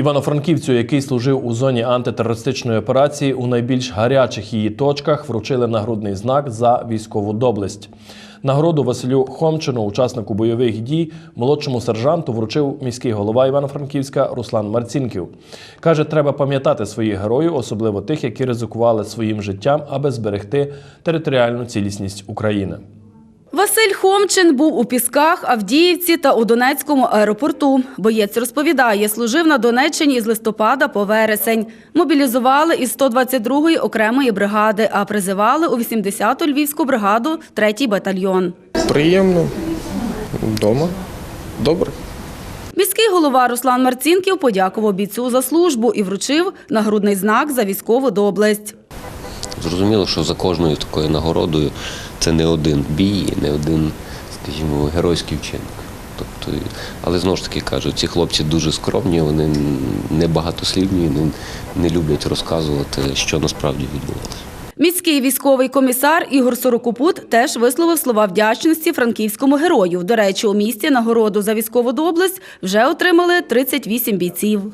Івано-Франківцю, який служив у зоні антитерористичної операції, у найбільш гарячих її точках вручили нагрудний знак за військову доблесть. Нагороду Василю Хомчину, учаснику бойових дій, молодшому сержанту вручив міський голова Івано-Франківська Руслан Марцінків. Каже, треба пам'ятати своїх героїв, особливо тих, які ризикували своїм життям, аби зберегти територіальну цілісність України. Василь Хомчин був у Пісках, Авдіївці та у Донецькому аеропорту. Боєць розповідає, служив на Донеччині з листопада по вересень. Мобілізували із 122-ї окремої бригади, а призивали у 80-ту львівську бригаду, 3-й батальйон. Приємно. Вдома. Добре. Міський голова Руслан Марцінків подякував бійцю за службу і вручив нагрудний знак за військову доблесть. Зрозуміло, що за кожною такою нагородою це не один бій, не один, скажімо, геройський вчинок. Тобто, але знову ж таки кажу, ці хлопці дуже скромні, вони не багатослівні, не, не люблять розказувати, що насправді відбувалося. Міський військовий комісар Ігор Сорокопут теж висловив слова вдячності франківському герою. До речі, у місті нагороду за військову доблесть вже отримали 38 бійців.